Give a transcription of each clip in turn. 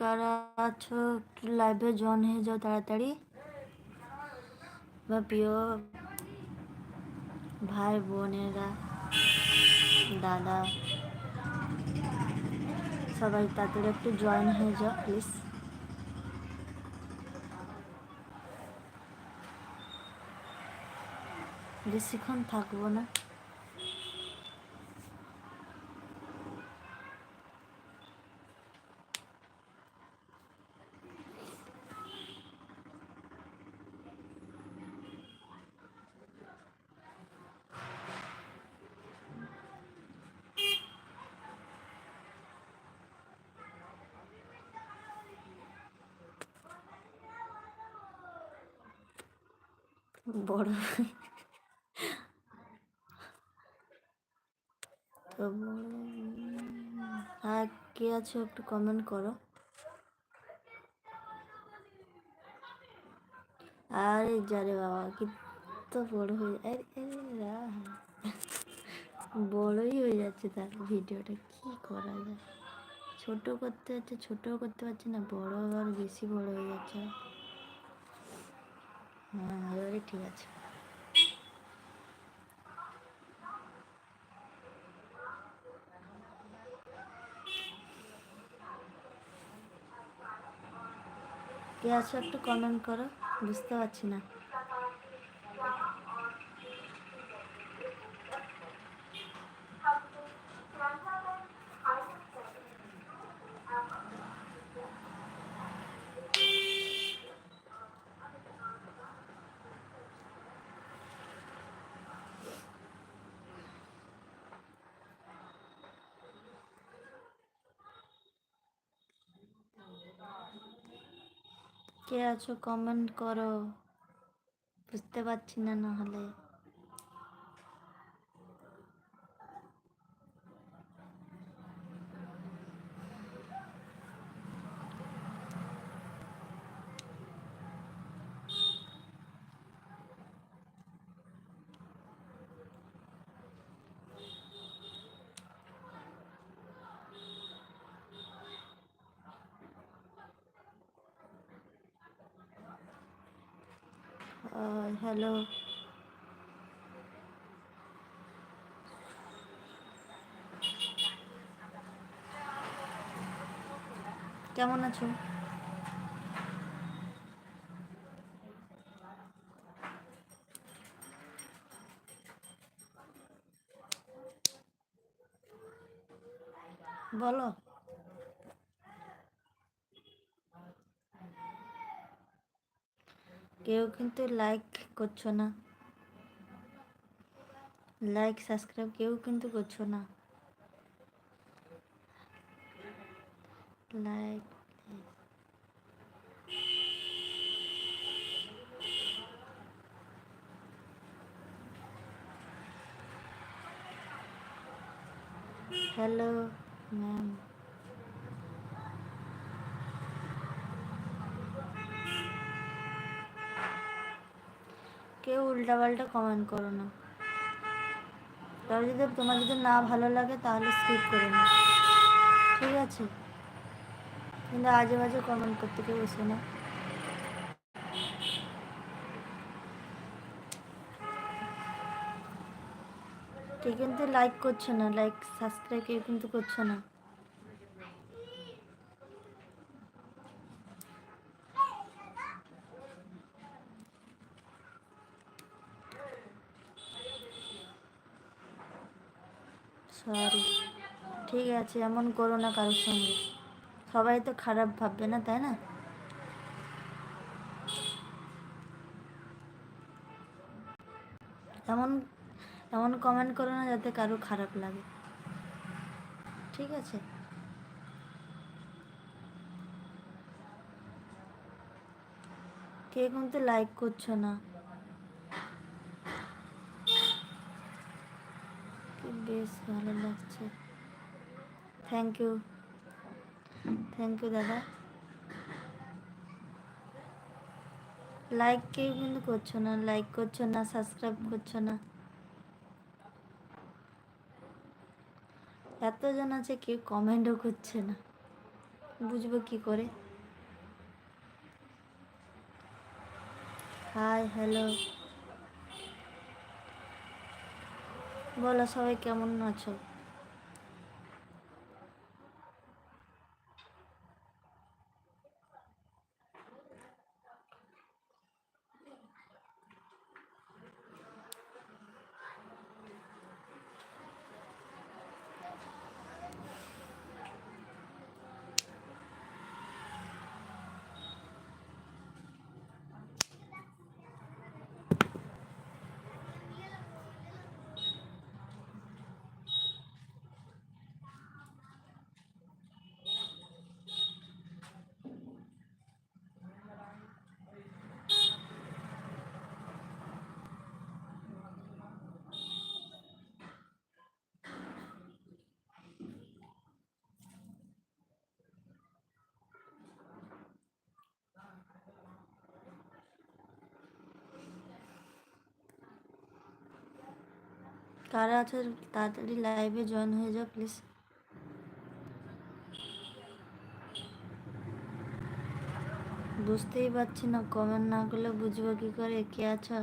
কারা আছো? লাইভে জয়েন হয়ে যাও তাড়াতাড়ি। বা প্রিয় ভাই, বোনেরা, দাদা, সবাই তাড়াতাড়ি একটু জয়েন হয়ে যাও প্লিজ বেশিক্ষণ থাকব না। বড়। তো হ্যাঁ কে আছো একটু কমেন্ট করো। আরে যারে বাবা কি তো বড় হয়ে আরে। বড়ই হয়ে যাচ্ছে তার ভিডিওটা, কি করা যায়। ছোট করতে হচ্ছে ছোট করতে পারছি না, বড় আর বেশি বড় হয়ে যাচ্ছে। হ্যাঁ এবারে ঠিক আছে কে আছো একটু কমেন্ট করো বুঝতে পারছি না কে আছো? কমেন্ট করো। বুঝতে পারছি না নাহলে। হ্যালো। কেমন আছো? বলো। কেউ কিন্তু লাইক করছ না। লাইক সাবস্ক্রাইব কেউ কিন্তু করছ না। লাইক হ্যালো ম্যাম কেউ উল্টাপাল্টা কমেন্ট করো না। তবে যদি তোমার যদি না ভালো লাগে, তাহলে স্কিপ করে না ঠিক আছে? কিন্তু আজে বাজে কমেন্ট করতে কেউ বসে না। কেউ কিন্তু লাইক করছ না লাইক সাবস্ক্রাইব কেউ কিন্তু করছ না। সরি। ঠিক আছে, এমন করো না কারোর সঙ্গে। সবাই তো খারাপ ভাববে না, তাই না? এমন এমন কমেন্ট করো না যাতে কারও খারাপ লাগে। ঠিক আছে? কে কিন্তু লাইক করছ না কি বেশ ভালো লাগছে। থ্যাংক ইউ থ্যাংক ইউ দাদা। লাইক কেউ কিন্তু করছ না লাইক করছ না সাবস্ক্রাইব করছ না। এতজন আছে, কেউ কমেন্টও করছে না। বুঝব কি করে? হাই হ্যালো বলো সবাই কেমন আছো? কারা আছে, তাড়াতাড়ি লাইভে জয়েন হয়ে যাও প্লিজ বুঝতেই পারছি না কমেন্ট না করলে বুঝব কি করে, কে আছো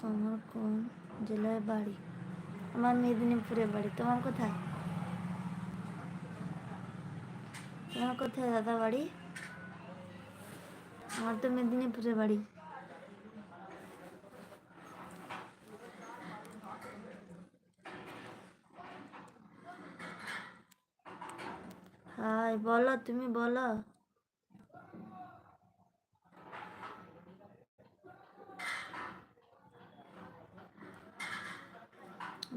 তোমার কোন জেলায় বাড়ি? আমার মেদিনীপুরে বাড়ি। তোমার কোথায়? তোমার কোথায় দাদা বাড়ি? আমার তো মেদিনীপুরে বাড়ি। হাই, বলো, তুমি বলো।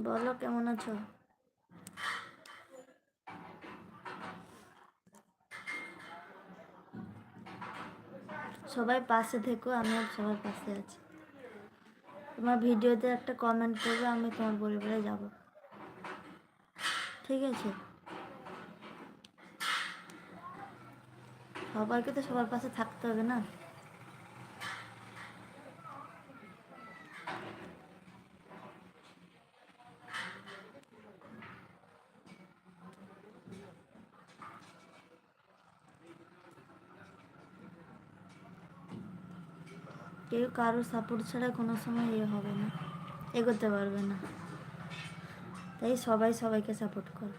বলো, কেমন আছো? সবাই পাশে থেকো, আমিও সবার পাশে আছি। তোমার ভিডিওতে একটা কমেন্ট করবে, আমি তোমার পরিবারে যাব। ঠিক আছে? সবাইকে তো সবার পাশে থাকতে হবে না? কেউ কারোর সাপোর্ট ছাড়া কোনো সময় ইয়ে হবে না। এগোতে পারবে না। তাই সবাই সবাইকে সাপোর্ট করে।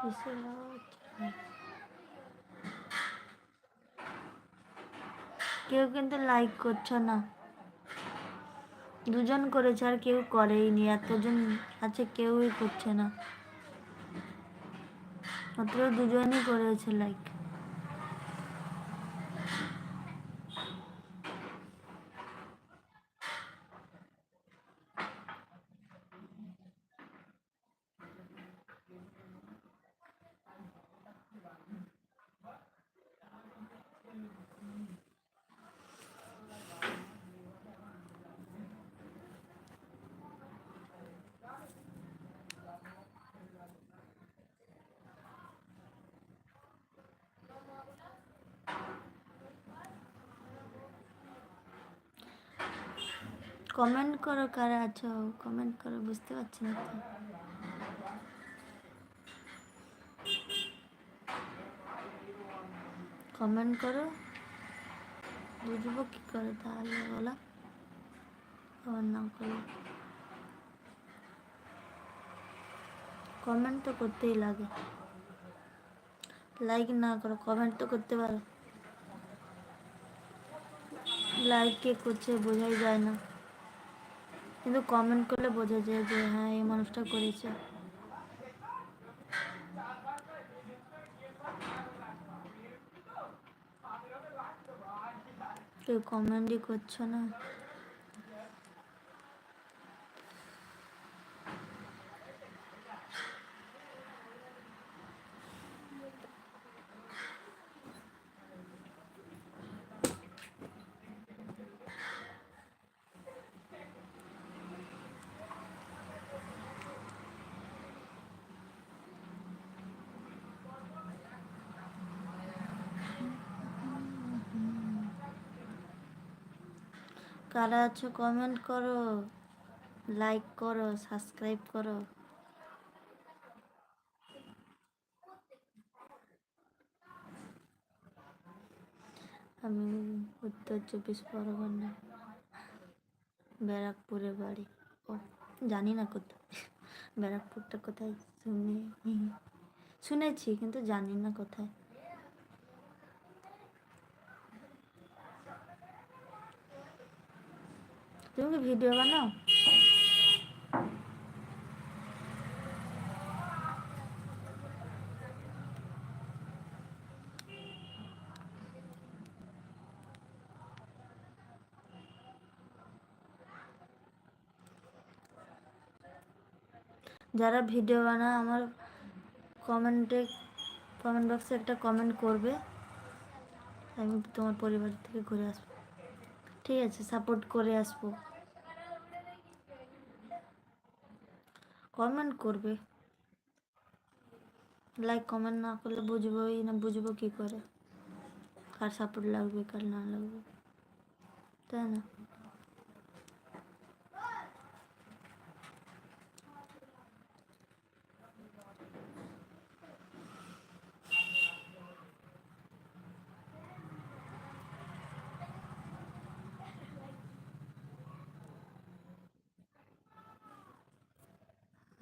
কিসের আওয়াজ? কেউ কিন্তু লাইক করছ না। দুজন করেছে আর কেউ করেই নি এতজন আছে, কেউই করছে না। অত দুজনই করেছে লাইক কমেন্ট করো কারা আছো? কমেন্ট করো, বুঝতে পারছি না তো। কমেন্ট করো। বুঝব কি করে তাহলে, বলা। কমেন্ট না করলে। কমেন্ট তো করতেই লাগে। লাইক না করো কমেন্ট তো করতে পারো। লাইক কে করছে বোঝাই যায় না। কিন্তু কমেন্ট করলে বোঝা যায় যে হ্যাঁ এই মানুষটা করেছে। কেউ কমেন্টই করছ না। কারা আছো কমেন্ট করো লাইক করো সাবস্ক্রাইব করো। আমি উত্তর চব্বিশ পরগনা, ব্যারাকপুরে বাড়ি। ও, জানি না কোথায়, ব্যারাকপুরটা কোথায়, শুনে, শুনেছি, কিন্তু জানি না কোথায়। তুমি কি ভিডিও বানাও। যারা ভিডিও বানায় আমার কমেন্টে, কমেন্ট বক্সে একটা কমেন্ট করবে। আমি তোমার পরিবার থেকে ঘুরে আসব। ঠিক আছে সাপোর্ট করে আসব। কমেন্ট করবে। লাইক কমেন্ট না করলে বুঝবোই না, বুঝব কী করে। কার সাপোর্ট লাগবে, কার না লাগবে। তাই না?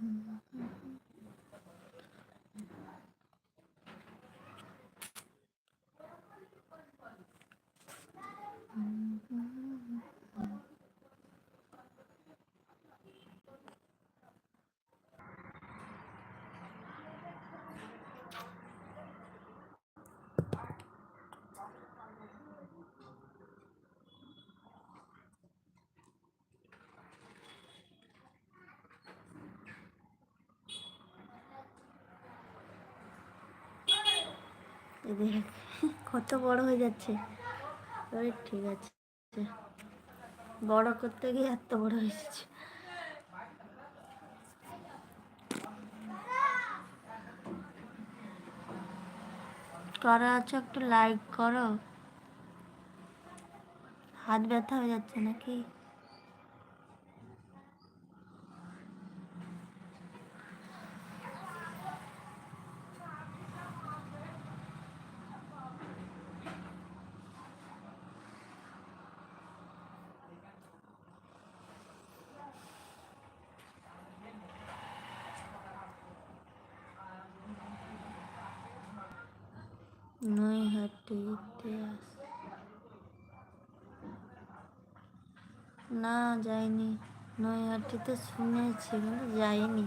Mm. কত বড় হয়ে যাচ্ছে। আরে ঠিক আছে। বড় করতে গিয়ে এত বড় হয়ে যাচ্ছে। করা আছে, একটু লাইক করো। হাত ব্যথা হয়ে যাচ্ছে নাকি? নৈহাটি ইতিহাস না যাইনি। নৈহাটিতে শুনেছি কিন্তু যাইনি।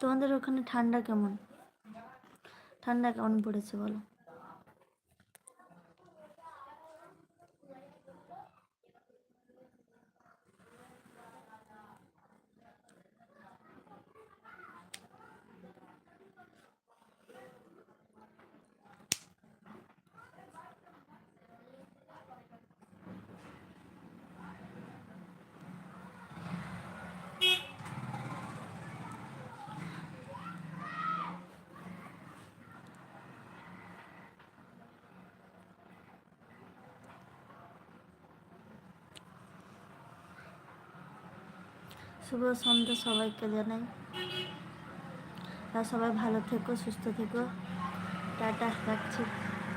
তোমাদের ওখানে ঠান্ডা কেমন? ঠান্ডা কেমন পড়েছে বলো? শুভ সন্ধ্যা সবাইকে জানাই। আর সবাই ভালো থেকো, সুস্থ থেকো। টাটা, রাখছি।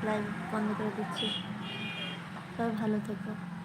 লাইভ বন্ধ করে দিচ্ছি। সবাই ভালো থেকো।